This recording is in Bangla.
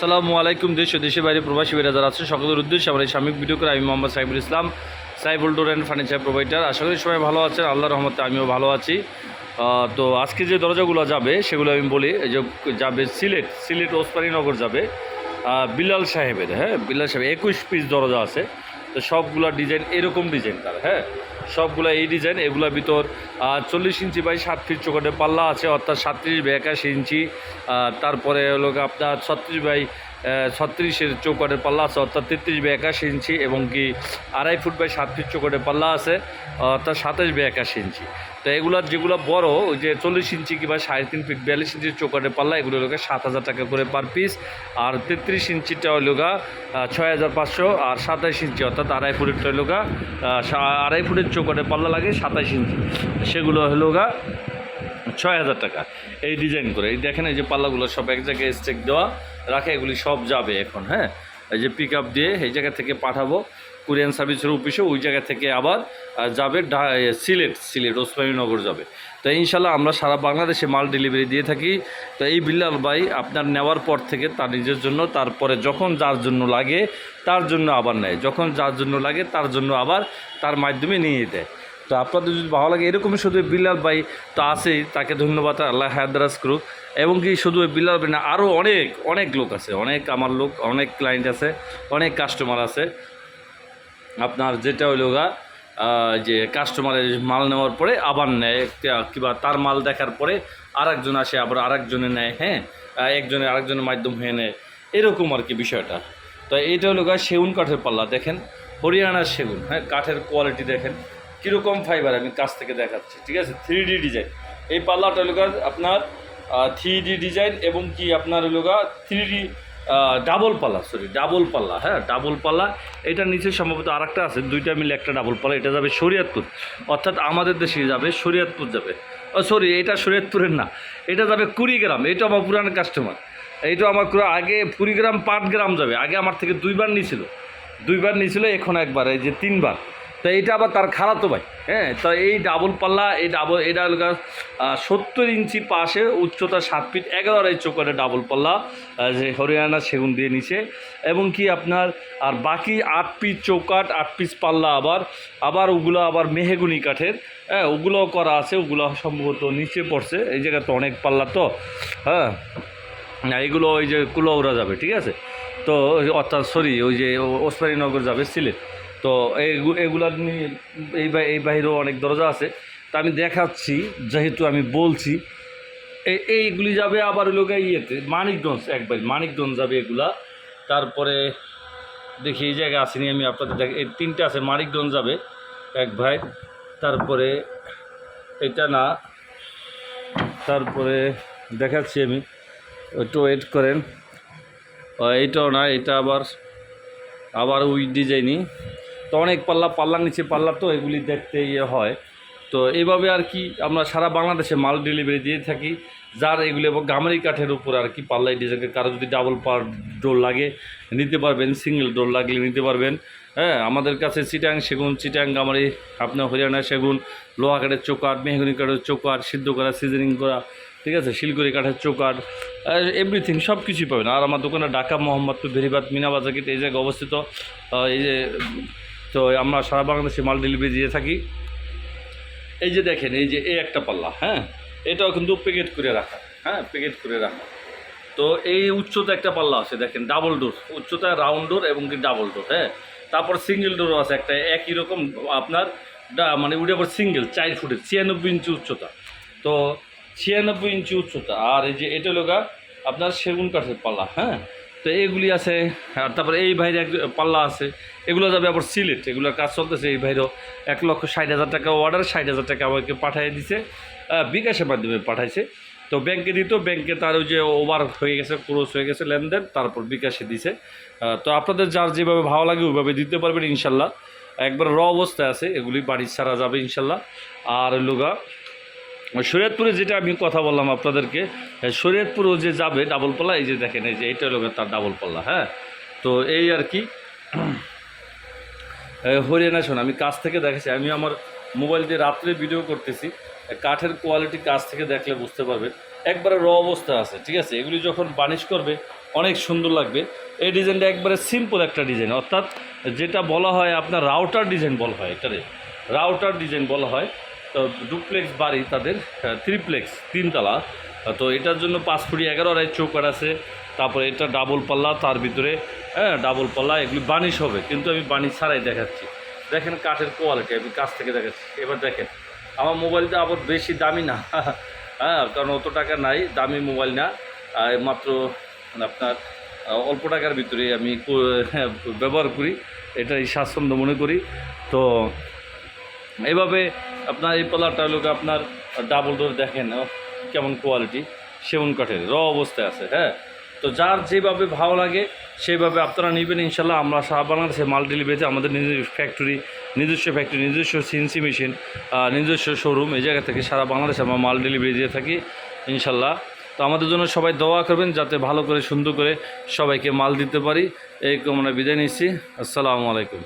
আসসালামু আলাইকুম, দেশ দেশের বাইরে প্রবাসী বেরা যারা আছে সকলের উদ্দেশ্যে আমার এই সাময়িক ভিডিও করে আমি Mohammad Saibul Islam Saibul door and furniture provider. আশা করি সবাই ভালো আছেন, আল্লাহ রহমতে আমিও ভালো আছি। তো আজকে যে দরজাগুলো যাবে, সেগুলো আমি বলি যে যাবে সিলেট সিলেট ওসমানীনগর যাবে। বিলাল সাহেবের হ্যাঁ বিলাল সাহেব, একুশ পিস দরজা আছে। তো সবগুলা ডিজাইন এরকম ডিজাইন তার হ্যাঁ? সবগুলা এই ডিজাইন এগুলোর ভিতর চল্লিশ ইঞ্চি বাই সাত ফিট চোখটে পাল্লা আছে, অর্থাৎ সাতত্রিশ বাই একাশি ইঞ্চি তারপরে হলো আপনার ছত্রিশ বাই ছত্রিশের চৌকাটের পাল্লা আছে, অর্থাৎ তেত্রিশ বাই একাশি ইঞ্চি এবং কি আড়াই ফুট বাই সাত ফিট চৌকাটের পাল্লা আছে, অর্থাৎ সাতাশ বাই একাশি ইঞ্চি। তো এগুলার যেগুলো বড়, ওই যে চল্লিশ ইঞ্চি কিংবা সাড়ে তিন ফিট বিয়াল্লিশ ইঞ্চির চৌকাটের পাল্লা, এগুলো লোকে সাত হাজার টাকা করে পার পিস আর তেত্রিশ ইঞ্চিটা হলো গা ছয় হাজার পাঁচশো, আর সাতাইশ ইঞ্চি, অর্থাৎ আড়াই ফুটেরটা হলো গা আড়াই ফুটের চৌকাটের পাল্লা লাগে সাতাইশ ইঞ্চি। সেগুলো হলো গা ছয় হাজার টাকা। এই ডিজাইন করে, এই দেখেন এই যে পাল্লাগুলো সব এক জায়গায় স্টেক দেওয়া। রাখে, এগুলি সব যাবে এখন হ্যাঁ? এই যে পিক আপ দিয়ে এই জায়গা থেকে পাঠাবো। কুরিয়ান সার্ভিসের অফিসে ওই জায়গা থেকে আবার যাবে সিলেট সিলেট, ওসমানীনগর যাবে। তো ইনশাল্লাহ আমরা সারা বাংলাদেশে মাল ডেলিভারি দিয়ে থাকি। তো এই বিল্লাল ভাই আপনার নেওয়ার পর থেকে তার নিজের জন্য, তারপরে যখন যার জন্য লাগে, তার জন্য আবার নেয়। যখন যার জন্য লাগে, তার জন্য আবার তার মাধ্যমে নিয়ে দেয়। তো আপনাদের যদি ভালো লাগে, এরকমই শুধু বিল্লাল ভাই তো আছেই, তাকে ধন্যবাদ, আল্লাহ হায়দারাজ করুক। এবং কি শুধু ভাই না আরও অনেক অনেক লোক আছে, অনেক আমার লোক, অনেক ক্লায়েন্ট আছে, অনেক কাস্টমার আছে। আপনার যেটা হইল গা যে কাস্টমারের মাল নেওয়ার পরে আবার নেয় কিংবা তার মাল দেখার পরে আরেকজন আসে, আবার আরেকজনে নেয় হ্যাঁ? একজনের আরেকজনের মাধ্যম হয়ে নেয়, এরকম আর কি বিষয়টা। তো এইটা হলো গা সেগুন কাঠের পাল্লা, দেখেন? হরিয়ানার সেগুন হ্যাঁ? কাঠের কোয়ালিটি দেখেন। কীরকম ফাইবার আমি কাছ থেকে দেখাচ্ছি, ঠিক আছে? থ্রি ডি ডিজাইন এই পাল্লাটা হলো আপনার থ্রি ডি ডিজাইন এবং কি আপনার গা থ্রি ডি ডাবল পাল্লা সরি ডাবল পাল্লা হ্যাঁ ডাবল পাল্লা। এটা নিচে সম্ভবত আরেকটা আছে, দুইটা মিলে একটা ডাবল পাল্লা, এটা যাবে শরীয়তপুর। অর্থাৎ আমাদের দেশে যাবে শরীয়তপুর যাবে। ও সরি এটা শরীয়তপুরের না, এটা যাবে কুড়িগ্রাম, এটা আমার পুরানো কাস্টমার এইটা আমার আগে কুড়িগ্রাম, পাটগ্রাম যাবে, আগে আমার থেকে দুইবার নিয়েছিল দুইবার নিয়েছিল এখন একবার, এই যে তিনবার। তো এইটা আবার তার খালাতো ভাই হ্যাঁ? তো এই ডাবল পাল্লা, এই ডাবল এটা হলো সত্তর ইঞ্চি পাশে উচ্চতা সাত ফিট এগারো আড়াই চোকারে ডাবল পাল্লা যে হরিয়ানা সেগুন দিয়ে নিছে। এবং কি আপনার, আর বাকি আট পিস চৌকাট আট পিস পাল্লা আবার আবার ওগুলো আবার মেহেগুনি কাঠের হ্যাঁ? ওগুলোও করা আছে, ওগুলো সম্ভবত নিচে পড়ছে, এই জায়গায় তো অনেক পাল্লা তো হ্যাঁ? না, এগুলো ওই যে কুলৌরা যাবে, ঠিক আছে? তো অর্থাৎ সরি, ওই যে ওসমানীনগর যাবে সিলেট। তো এগুলার নিয়ে এই এই বাইরেও অনেক দরজা আছে। তা আমি দেখাচ্ছি, যেহেতু আমি বলছি এই এইগুলি যাবে আবার লোক ইয়েতে, মানিকগঞ্জ একবার মানিকগঞ্জ যাবে এগুলা। তারপরে দেখি এই জায়গায় আসেনি আমি আপনাদের দেখ এই তিনটে আছে, মানিকগঞ্জ যাবে, এক ভাই। তারপরে এটা না, তারপরে দেখাচ্ছি আমি, একটু ওয়েট করেন। এইটাও না, এটা আবার আবার ওই ডিজাইনই তো অনেক পাল্লা পাল্লার নিচে পাল্লা তো এগুলি দেখতে ইয়ে হয়। তো এইভাবে আর কি আমরা সারা বাংলাদেশে মাল ডেলিভারি দিয়ে থাকি, যার এগুলি এবং গামারি কাঠের উপর আর কি পাল্লাই ডিজাইন কারও যদি ডাবল পার ডোর লাগে, নিতে পারবেন সিঙ্গেল ডোর লাগলে নিতে পারবেন। হ্যাঁ আমাদের কাছে চিটাং সেগুন, চিটাং গামারি, আপনার হরিয়ানা সেগুন, লোহা কাঠের চোকাট মেহগুনি কাঠের চোকাট সিদ্ধ করা সিজনিং করা, ঠিক আছে শিলগুড়ি কাঠের চোকাট এভরিথিং সব কিছুই পাবেন। আর আমার দোকানে ঢাকা মোহাম্মদপুর, ভেরিবাদ, মিনা বাজাকিট এই জায়গায় অবস্থিত। এই যে তো আমরা সারা বাংলাদেশে মাল ডেলিভারি দিয়ে থাকি। এই যে দেখেন, এই যে এই একটা পাল্লা হ্যাঁ? এটাও কিন্তু প্যাকেট করে রাখা হ্যাঁ? প্যাকেট করে রাখা। তো এই উচ্চতা একটা পাল্লা আছে, দেখেন ডাবল ডোর উচ্চতা রাউন্ড ডোর এবং কি ডাবল ডোর হ্যাঁ? তারপর সিঙ্গেল ডোরও আছে একটা, একই রকম আপনার মানে আবার সিঙ্গেল চার ফুটের, ছিয়ানব্বই ইঞ্চি উচ্চতা। তো ছিয়ানব্বই ইঞ্চি উচ্চতা, আর এই যে এটা লোকা আপনার সেগুন কাঠের পাল্লা হ্যাঁ? তো এইগুলি আছে, আর তারপরে এই বাইরে এক পাল্লা আছে। এগুলো যাবে আবার সিলেট, এগুলোর কাজ চলতেছে। এই বাইরেও এক লক্ষ ষাট হাজার টাকা অর্ডার ষাট হাজার টাকা আমাকে পাঠিয়ে দিছে বিকাশের মাধ্যমে পাঠাইছে। তো ব্যাংকে দিত, ব্যাংকে তার ওই যে ওভার হয়ে গেছে ক্রোস হয়ে গেছে লেনদেন, তারপর বিকাশে দিছে। তো আপনাদের যার যেভাবে ভালো লাগে ওইভাবে দিতে পারবেন ইনশাল্লাহ। একবার র অবস্থায় আছে, এগুলি বাড়ি ছাড়া যাবে ইনশাল্লাহ। আর লোগা শরীয়তপুরে যেটা আমি কথা বললাম আপনাদেরকে হ্যাঁ, শরীয়তপুরও যে যাবে ডাবল পাল্লা এই যে দেখেন এই যে এটা হলো তার ডাবল পাল্লা হ্যাঁ? তো এই আর কি। হরিয়ানা শোন আমি কাছ থেকে দেখেছি আমি আমার মোবাইল দিয়ে রাত্রে ভিডিও করতেছি কাঠের কোয়ালিটি কাছ থেকে দেখলে বুঝতে পারবেন। একবারে র অবস্থা আছে ঠিক আছে? এগুলি যখন বানিশ করবে অনেক সুন্দর লাগবে। এই ডিজাইনটা একবারে সিম্পল একটা ডিজাইন অর্থাৎ যেটা বলা হয় আপনার রাউটার ডিজাইন বলা হয় এটারে। রাউটার ডিজাইন বলা হয়। ডুপ্লেক্স বাড়ি তাদের থ্রিপ্লেক্স তিনতলা। তো এটার জন্য পাঁচ ফুটি এগারো আড়াই চৌকার আছে। তারপরে এটা ডাবল পাল্লা তার ভিতরে হ্যাঁ ডাবল পাল্লা এগুলি বানিশ হবে। কিন্তু আমি বানিশ ছাড়াই দেখাচ্ছি। দেখেন কাঠের কোয়ালিটি আমি কাছ থেকে দেখাচ্ছি। এবার দেখেন আমার মোবাইলটা আবার বেশি দামি না। হ্যাঁ কারণ অত টাকা নাই দামি মোবাইল না। মাত্র আপনার অল্প টাকার ভিতরে আমি হ্যাঁ, ব্যবহার করি। এটাই স্বাচ্ছন্দ্য মনে করি। তো এইভাবে আপনার এই পাল্লাটা হলো গিয়ে আপনার ডাবল ডোর দেখেন কেমন কোয়ালিটি সেগুন কাঠের র অবস্থায় আছে হ্যাঁ? তো যার যেভাবে ভালো লাগে, সেইভাবে আপনারা নেবেন, ইনশাল্লাহ। আমরা সারা বাংলাদেশে মাল ডেলিভারিতে আমাদের নিজস্ব ফ্যাক্টরি নিজস্ব ফ্যাক্টরি নিজস্ব সিএনসি মেশিন নিজস্ব শোরুম এই জায়গা থেকে সারা বাংলাদেশে আমরা মাল ডেলিভারি দিয়ে থাকি, ইনশাল্লাহ। তো আমাদের জন্য সবাই দোয়া করবেন, যাতে ভালো করে, সুন্দর করে সবাইকে মাল দিতে পারি। এই আমরা বিদায় নিচ্ছি। আসসালামু আলাইকুম।